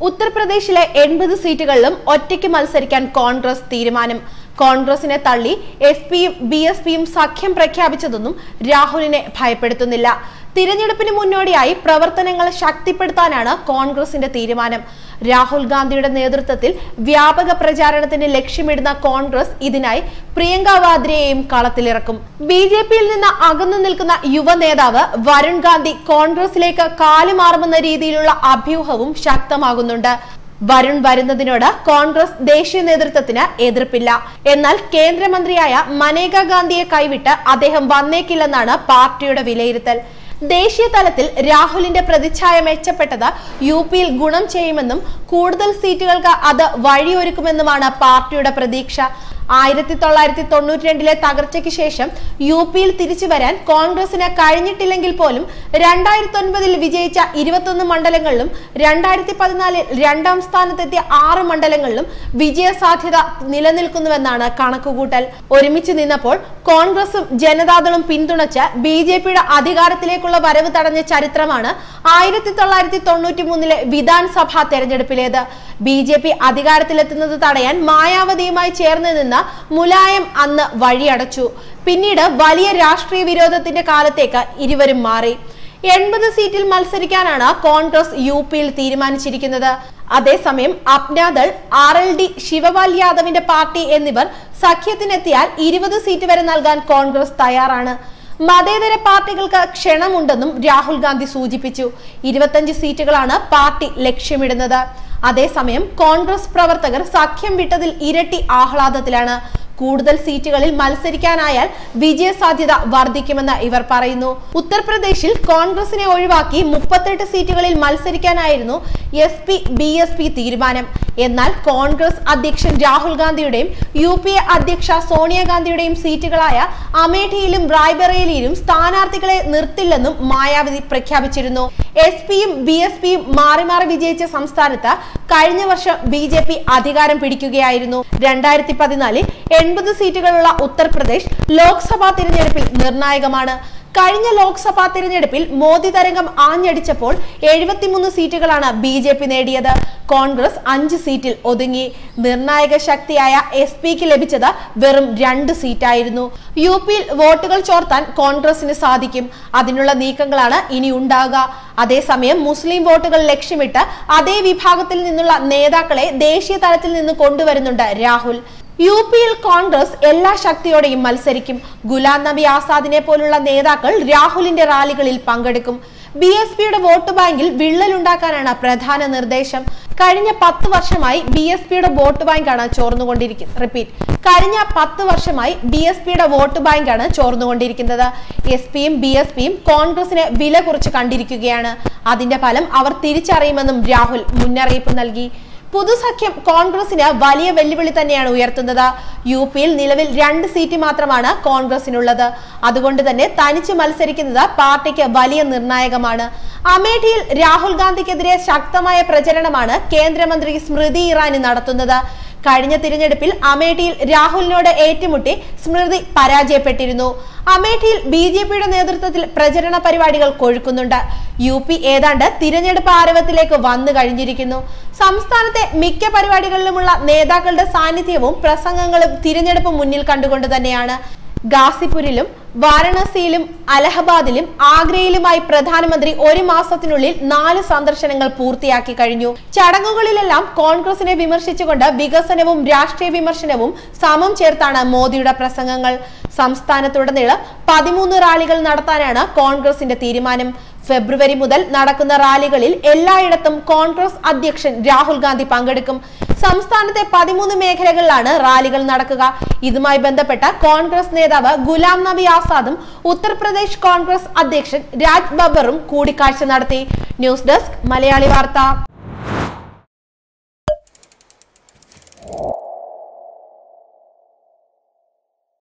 ഉത്തർപ്രദേശിലെ എൺപത് സീറ്റുകളിലും ഒറ്റയ്ക്ക് മത്സരിക്കാൻ കോൺഗ്രസ് തീരുമാനം. കോൺഗ്രസിനെ തള്ളി എസ് പിയും ബി എസ് പിയും സഖ്യം പ്രഖ്യാപിച്ചതൊന്നും രാഹുലിനെ ഭയപ്പെടുത്തുന്നില്ല. തിരഞ്ഞെടുപ്പിന് മുന്നോടിയായി പ്രവർത്തനങ്ങൾ ശക്തിപ്പെടുത്താനാണ് കോൺഗ്രസിന്റെ തീരുമാനം. രാഹുൽ ഗാന്ധിയുടെ നേതൃത്വത്തിൽ വ്യാപക പ്രചാരണത്തിന് ലക്ഷ്യമിടുന്ന കോൺഗ്രസ് ഇതിനായി പ്രിയങ്ക വാദ്രയെയും കളത്തിലിറക്കും. ബി ജെ പിയിൽ നിന്ന് അകന്നു നിൽക്കുന്ന യുവ നേതാവ് വരുൺ ഗാന്ധി കോൺഗ്രസിലേക്ക് കാലുമാറുമെന്ന രീതിയിലുള്ള അഭ്യൂഹവും ശക്തമാകുന്നുണ്ട്. വരുൺ വരുന്നതിനോട് കോൺഗ്രസ് ദേശീയ നേതൃത്വത്തിന് എതിർപ്പില്ല. എന്നാൽ കേന്ദ്രമന്ത്രിയായ മനേക ഗാന്ധിയെ കൈവിട്ട് അദ്ദേഹം വന്നേക്കില്ലെന്നാണ് പാർട്ടിയുടെ വിലയിരുത്തൽ. ദേശീയ തലത്തിൽ രാഹുലിന്റെ പ്രതിച്ഛായ മെച്ചപ്പെട്ടത് യു പിയിൽ ഗുണം ചെയ്യുമെന്നും കൂടുതൽ സീറ്റുകൾക്ക് അത് വഴിയൊരുക്കുമെന്നുമാണ് പാർട്ടിയുടെ പ്രതീക്ഷ. ആയിരത്തി തൊള്ളായിരത്തി തൊണ്ണൂറ്റി രണ്ടിലെ തകർച്ചയ്ക്ക് ശേഷം യു പിയിൽ തിരിച്ചു വരാൻ കോൺഗ്രസിന് കഴിഞ്ഞിട്ടില്ലെങ്കിൽ പോലും രണ്ടായിരത്തി ഒൻപതിൽ വിജയിച്ച ഇരുപത്തൊന്ന് മണ്ഡലങ്ങളിലും രണ്ടായിരത്തി പതിനാലിൽ രണ്ടാം സ്ഥാനത്തെത്തിയ ആറ് മണ്ഡലങ്ങളിലും വിജയ സാധ്യത നിലനിൽക്കുന്നുവെന്നാണ് കണക്കുകൂട്ടൽ. ഒരുമിച്ച് നിന്നപ്പോൾ കോൺഗ്രസും ജനതാദളും പിന്തുണച്ച് ബി ജെ പിയുടെ അധികാരത്തിലേക്കുള്ള വരവ് തടഞ്ഞ ചരിത്രമാണ് ആയിരത്തി തൊള്ളായിരത്തി തൊണ്ണൂറ്റി മൂന്നിലെ വിധാൻസഭാ തെരഞ്ഞെടുപ്പിലേത്. ബി ജെ പി അധികാരത്തിലെത്തുന്നത് തടയാൻ മായാവതിയുമായി ചേർന്ന് നിന്ന മുലായം അന്ന് വഴിയടച്ചു. പിന്നീട് വലിയ രാഷ്ട്രീയ വിരോധത്തിന്റെ കാലത്തേക്ക് ഇരുവരും മാറി. എൺപത് സീറ്റിൽ മത്സരിക്കാനാണ് കോൺഗ്രസ് യു പിയിൽ തീരുമാനിച്ചിരിക്കുന്നത്. അതേസമയം Apna Dal R L D Shivpal യാദവിന്റെ പാർട്ടി എന്നിവർ സഖ്യത്തിനെത്തിയാൽ ഇരുപത് സീറ്റ് വരെ നൽകാൻ കോൺഗ്രസ് തയ്യാറാണ്. മതേതര പാർട്ടികൾക്ക് ക്ഷണമുണ്ടെന്നും രാഹുൽ ഗാന്ധി സൂചിപ്പിച്ചു. ഇരുപത്തഞ്ച് സീറ്റുകളാണ് പാർട്ടി ലക്ഷ്യമിടുന്നത്. അതേസമയം കോൺഗ്രസ് പ്രവർത്തകർ സഖ്യം വിട്ടതിൽ ഇരട്ടി ആഹ്ലാദത്തിലാണ്. കൂടുതൽ സീറ്റുകളിൽ മത്സരിക്കാനായാൽ വിജയ സാധ്യത വർദ്ധിക്കുമെന്ന് ഇവർ പറയുന്നു. ഉത്തർപ്രദേശിൽ കോൺഗ്രസിനെ ഒഴിവാക്കി മുപ്പത്തെട്ട് സീറ്റുകളിൽ മത്സരിക്കാനായിരുന്നു S P B S P തീരുമാനം. എന്നാൽ കോൺഗ്രസ് അധ്യക്ഷൻ രാഹുൽ ഗാന്ധിയുടെയും യു പി എ അധ്യക്ഷ സോണിയാഗാന്ധിയുടെയും സീറ്റുകളായ അമേഠിയിലും റായ്ബറേലിയിലും സ്ഥാനാർത്ഥികളെ നിർത്തില്ലെന്നും മായാവതി പ്രഖ്യാപിച്ചിരുന്നു. എസ് പിയും ബി എസ് പിയും മാറി മാറി വിജയിച്ച സംസ്ഥാനത്ത് കഴിഞ്ഞ വർഷം ബി ജെ പി അധികാരം പിടിക്കുകയായിരുന്നു. രണ്ടായിരത്തി പതിനാലിൽ എൺപത് സീറ്റുകളുള്ള ഉത്തർപ്രദേശ് ലോക്സഭാ തിരഞ്ഞെടുപ്പിൽ നിർണായകമാണ്. കഴിഞ്ഞ ലോക്സഭാ തിരഞ്ഞെടുപ്പിൽ മോദി തരംഗം ആഞ്ഞടിച്ചപ്പോൾ എഴുപത്തിമൂന്ന് സീറ്റുകളാണ് ബി ജെ പി നേടിയത്. കോൺഗ്രസ് അഞ്ച് സീറ്റിൽ ഒതുങ്ങി. നിർണായക ശക്തിയായ എസ് പിക്ക് ലഭിച്ചത് വെറും രണ്ട് സീറ്റായിരുന്നു. യു പിയിൽ വോട്ടുകൾ ചോർത്താൻ കോൺഗ്രസിന് സാധിക്കും. അതിനുള്ള നീക്കങ്ങളാണ് ഇനി ഉണ്ടാകുക അതേസമയം മുസ്ലിം വോട്ടുകൾ ലക്ഷ്യമിട്ട് അതേ വിഭാഗത്തിൽ നിന്നുള്ള നേതാക്കളെ ദേശീയ തലത്തിൽ നിന്ന് കൊണ്ടുവരുന്നുണ്ട് രാഹുൽ. യു പിയിൽ കോൺഗ്രസ് എല്ലാ ശക്തിയോടെയും മത്സരിക്കും. ഗുലാം നബി ആസാദിനെ പോലുള്ള നേതാക്കൾ രാഹുലിന്റെ റാലികളിൽ പങ്കെടുക്കും. ബി എസ് പിയുടെ വോട്ട് ബാങ്കിൽ വിള്ളലുണ്ടാക്കാനാണ് പ്രധാന നിർദ്ദേശം. കഴിഞ്ഞ പത്ത് വർഷമായി ബി എസ് പിയുടെ വോട്ട് ബാങ്കാണ് ചോർന്നുകൊണ്ടിരിക്കുന്നത് റിപ്പീറ്റ്. കഴിഞ്ഞ പത്ത് വർഷമായി ബി എസ് പിയുടെ വോട്ട് ബാങ്കാണ് ചോർന്നുകൊണ്ടിരിക്കുന്നത്. എസ് പിയും ബി എസ് പിയും കോൺഗ്രസിന് വില കുറച്ച് കണ്ടിരിക്കുകയാണ്. അതിന്റെ ഫലം അവർ തിരിച്ചറിയുമെന്നും രാഹുൽ മുന്നറിയിപ്പ് നൽകി. പുതുസഖ്യം കോൺഗ്രസിന് വലിയ വെല്ലുവിളി തന്നെയാണ് ഉയർത്തുന്നത്. യു പിയിൽ നിലവിൽ രണ്ട് സീറ്റ് മാത്രമാണ് കോൺഗ്രസിനുള്ളത്. അതുകൊണ്ട് തന്നെ തനിച്ച് മത്സരിക്കുന്നത് പാർട്ടിക്ക് വലിയ നിർണായകമാണ്. അമേഠിയിൽ രാഹുൽ ഗാന്ധിക്കെതിരെ ശക്തമായ പ്രചരണമാണ് കേന്ദ്രമന്ത്രി സ്മൃതി ഇറാനി നടത്തുന്നത്. കഴിഞ്ഞ തിരഞ്ഞെടുപ്പിൽ അമേഠിയിൽ രാഹുലിനോട് ഏറ്റുമുട്ടി സ്മൃതി പരാജയപ്പെട്ടിരുന്നു. അമേഠിയിൽ ബി ജെ പിയുടെ നേതൃത്വത്തിൽ പ്രചരണ പരിപാടികൾ കൊഴുക്കുന്നുണ്ട്. യു പി ഏതാണ്ട് തിരഞ്ഞെടുപ്പ് ആരവത്തിലേക്ക് വന്നു കഴിഞ്ഞിരിക്കുന്നു. സംസ്ഥാനത്തെ മിക്ക പരിപാടികളിലുമുള്ള നേതാക്കളുടെ സാന്നിധ്യവും പ്രസംഗങ്ങളും തിരഞ്ഞെടുപ്പ് മുന്നിൽ കണ്ടുകൊണ്ട് തന്നെയാണ്. ഗാസിപുരിലും വാരണസിയിലും അലഹബാദിലും ആഗ്രയിലുമായി പ്രധാനമന്ത്രി ഒരു മാസത്തിനുള്ളിൽ നാല് സന്ദർശനങ്ങൾ പൂർത്തിയാക്കി കഴിഞ്ഞു. ചടങ്ങുകളിലെല്ലാം കോൺഗ്രസിനെ വിമർശിച്ചുകൊണ്ട് വികസനവും രാഷ്ട്രീയ വിമർശനവും സമം ചേർത്താണ് മോദിയുടെ പ്രസംഗങ്ങൾ. സംസ്ഥാനത്തുടനീളം പതിമൂന്ന് റാലികൾ നടത്താനാണ് കോൺഗ്രസിന്റെ തീരുമാനം. ഫെബ്രുവരി മുതൽ നടക്കുന്ന റാലികളിൽ എല്ലായിടത്തും കോൺഗ്രസ് അധ്യക്ഷൻ രാഹുൽ ഗാന്ധി പങ്കെടുക്കും. സംസ്ഥാനത്തെ പതിമൂന്ന് മേഖലകളിലാണ് റാലികൾ നടക്കുക. ഇതുമായി ബന്ധപ്പെട്ട കോൺഗ്രസ് നേതാവ് ഗുലാം നബി ആസാദും ഉത്തർപ്രദേശ് കോൺഗ്രസ് അധ്യക്ഷൻ രാജ് ബബറും കൂടിക്കാഴ്ച നടത്തി. ന്യൂസ് ഡെസ്ക് മലയാളി വാർത്ത.